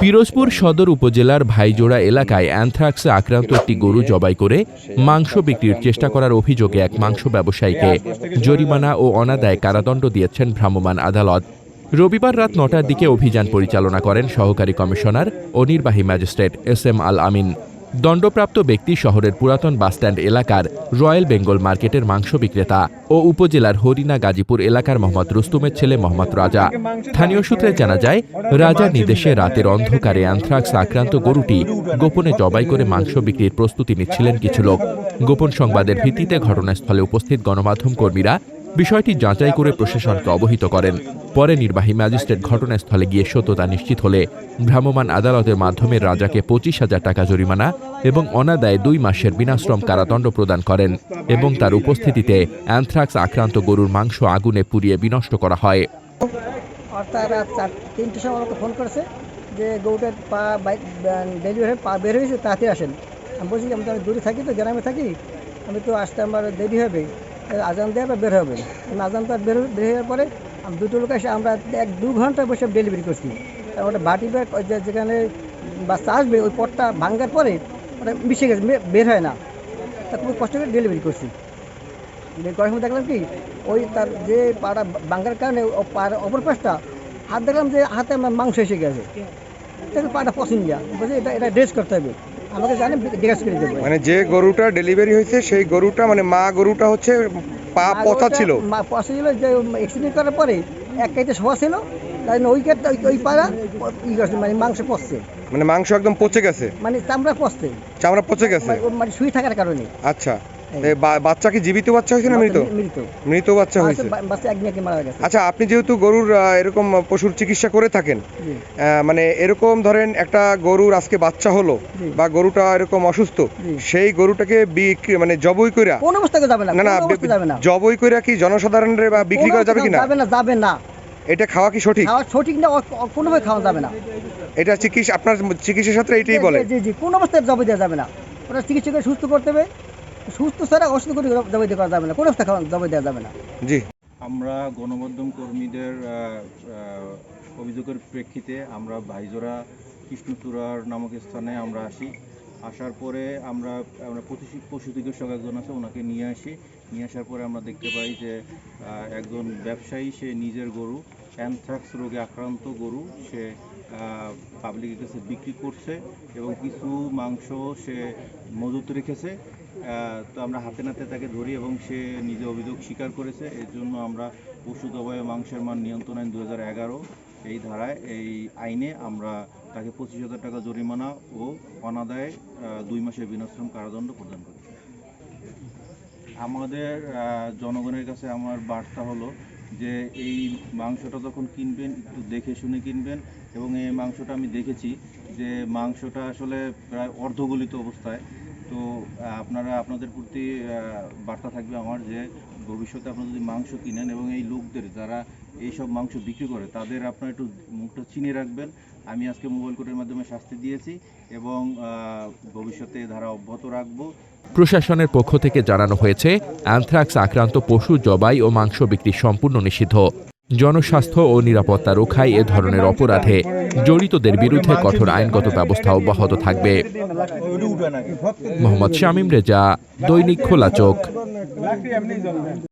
পিরোজপুর সদর উপজেলার ভাইজোড়া এলাকায় অ্যান্থ্রাক্সে আক্রান্ত একটি গরু জবাই করে মাংস বিক্রির চেষ্টা করার অভিযোগে এক মাংস ব্যবসায়ীকে জরিমানা ও অনাদায় কারাদণ্ড দিয়েছেন ভ্রাম্যমাণ আদালত। রবিবার রাত নটার দিকে অভিযান পরিচালনা করেন সহকারী কমিশনার ও নির্বাহী magistrate S M Al Amin. দণ্ডপ্রাপ্ত ব্যক্তি শহরের পুরাতন বাসস্ট্যান্ড এলাকার রয়্যাল বেঙ্গল মার্কেটের মাংস বিক্রেতা ও উপজেলার হরিণা গাজীপুর এলাকার মোহাম্মদ রুস্তুমের ছেলে মোহাম্মদ রাজা। স্থানীয় সূত্রে জানা যায় রাজার নির্দেশে রাতের অন্ধকারে অ্যানথ্রাক্স আক্রান্ত গরুটি গোপনে জবাই করে মাংস বিক্রির প্রস্তুতি নিচ্ছিলেন কিছু লোক। গোপন সংবাদের ভিত্তিতে ঘটনাস্থলে উপস্থিত গণমাধ্যম কর্মীরা বিষয়টি যাচাই করে প্রশাসনকে অবহিত করেন। পরে নির্বাহী ম্যাজিস্ট্রেট ঘটনাস্থলে গিয়ে সত্যতা নিশ্চিত হলে ভ্রাম্যমাণ আদালতের মাধ্যমে রাজাকে পঁচিশ হাজার টাকা জরিমানা এবং অনাদায়ে দুই মাসের বিনাশ্রম কারাদণ্ড প্রদান করেন এবং তার উপস্থিতিতে অ্যানথ্রাক্স আক্রান্ত গরুর মাংস আগুনে পুড়িয়ে বিনষ্ট করা হয়। যে গরুটার পা বাইক ডেলিভারি পা বের হয়েছে, তাড়াতাড়ি আসেন। আমি বলছি, আমি তো দূরে থাকি তো, গ্রামে থাকি। আমি তো আসতে আমার দেরি হবে। আজান দেওয়া বা বের হবে আমি আজান তো বের বের হওয়ার পরে দুটো লোক এসে আমরা এক দু ঘণ্টা বসে ডেলিভারি করছি। ওটা বাটি ব্যাগ যেখানে বাচ্চা আসবে, ওই পটটা ভাঙ্গার পরে ওটা মিশে গেছে বের হয় না। তা খুব কষ্ট করে ডেলিভারি করছি। করার সময় দেখলাম কি, ওই তার যে পাড়া ভাঙ্গার কারণে ও পাড়ার অপর পাশটা হাত দেখলাম যে হাতে আমার মাংস এসে গেছে। পাটা পছন্দ এটা এটা ড্রেস করতে হবে। আমাকে জানে জিজ্ঞাসা করে দেবে। মানে যে গরুটা ডেলিভারি হয়েছে সেই গরুটা মানে মা গরুটা হচ্ছে পা পচা ছিল। মা পচা ছিল যে অ্যাক্সিডেন্ট করার পরে এক কাইতে শোয়া ছিল তাই ওই পাড়া ই করছে মানে মাংস পচছে। মানে মাংস একদম পচে গেছে? মানে চামড়া পচছে। চামড়া পচে গেছে? মানে- মানে শুয়ে থাকার কারণে। আচ্ছা। বাচ্চা কি জীবিত বাচ্চা হয়েছে না মৃত? মৃত। বাচ্চা হয়েছে। আচ্ছা আপনি যেহেতু গরুর এরকম পশুর চিকিৎসা করে থাকেন মানে এরকম ধরেন একটা গরুর আজকে বাচ্চা হলো বা গরুটা এরকম অসুস্থ সেই গরুটাকে বিক্রি মানে জবই কোন না না কোনো জবই কি জনসাধারণের বা বিক্রি করা যাবে কি না? যাবে না যাবে না। এটা খাওয়া কি সঠিক? খাওয়া সঠিক না কোনোভাবে খাওয়া যাবে না। এটা চিকিৎসা আপনার চিকিৎসা শাস্ত্রে এটাই বলে। জি জি কোন অবস্থায় জবাই দেওয়া যাবে না। ওটা চিকিৎসা করে সুস্থ করতে হবে সুস্থ ছাড়া অসুস্থ করে জবাই দেওয়া যাবে না কোনো অবস্থায় খাওয়া জবাই দেওয়া যাবে না। জি। আমরা গণমাধ্যম কর্মীদের অভিযোগের প্রেক্ষিতে আমরা ভাইজোড়া কৃষ্ণচূড়ার নামক স্থানে আমরা আসি। আসার পরে আমরা আমরা পশু পশু চিকিৎসক একজন আছে ওনাকে নিয়ে আসি। নিয়ে আসার পরে আমরা দেখতে পাই যে একজন ব্যবসায়ী সে নিজের গরু অ্যানথ্রাক্স রোগে আক্রান্ত গরু সে পাবলিকের কাছে বিক্রি করছে এবং কিছু মাংস সে মজুত রেখেছে। তো আমরা হাতে নাতে তাকে ধরি এবং সে নিজে অভিযোগ স্বীকার করেছে। এর জন্য আমরা পশু দবায় মাংসের মান নিয়ন্ত্রণ আইন দু এই ধারায় এই আইনে আমরা তাকে পঁচিশ হাজার টাকা জরিমানা ও অনাদায় দুই মাসের বিনাশ্রম কারাদণ্ড প্রদান করি আমাদের জনগণের কাছে আমার বার্তা হলো যে এই মাংসটা যখন কিনবেন, একটু দেখে শুনে কিনবেন। এবং এই মাংসটা আমি দেখেছি যে মাংসটা আসলে প্রায় অর্ধগলিত অবস্থায়। তো আপনারা, আপনাদের প্রতি বার্তা থাকবে আমার যে ভবিষ্যতে আপনারা যদি মাংস কিনেন এবং এই লোকদের যারা এই সব মাংস বিক্রি করে, তাদের আপনারা একটু মুখটা চিনে রাখবেন। আমি আজকে মোবাইল কোর্টের মাধ্যমে শাস্তি দিয়েছি এবং ভবিষ্যতে ধারা অব্যাহত রাখব। প্রশাসনের পক্ষ থেকে জানানো হয়েছে অ্যানথ্রাক্স আক্রান্ত পশু জবাই ও মাংস বিক্রি সম্পূর্ণ নিষিদ্ধ। জনস্বাস্থ্য ও নিরাপত্তা রক্ষায় এ ধরনের অপরাধে জড়িতদের বিরুদ্ধে কঠোর আইনগত ব্যবস্থা অব্যাহত থাকবে। মোহাম্মদ শামীম রেজা, দৈনিক খোলা চোখ।